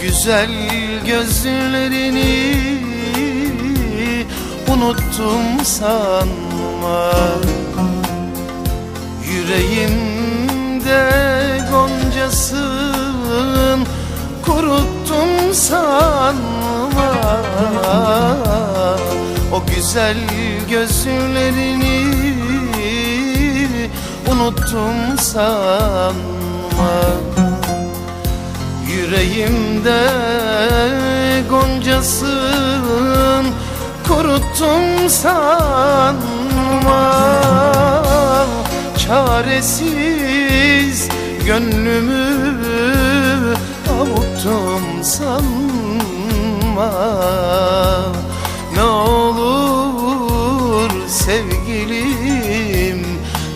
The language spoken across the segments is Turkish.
güzel gözlerini unuttum sanma. Yüreğimde goncasın kuruttum sanma. O güzel gözlerini unuttum sanma Yüreğimde goncasın kuruttum sanma. Çaresiz gönlümü avuttum sanma. Ne olur sevgilim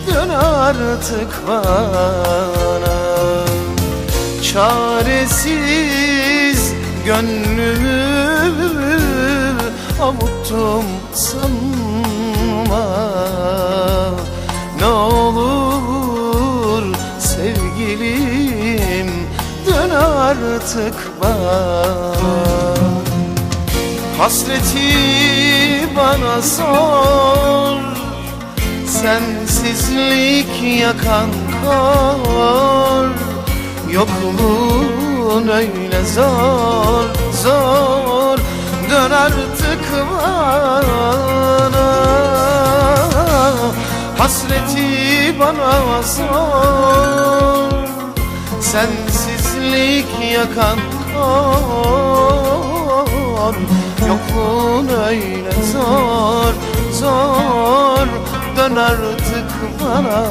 dön artık bana Çaresiz. Gönlümü avuttum sanma. Ne olur sevgilim dön artık bana. Hasreti bana sor. Sensizlik yakan kor Yokluğun öyle zor zor. Dön artık bana Hasreti bana sor. Sensizlik yakan kor. Yokluğun öyle zor zor. Dön artık bana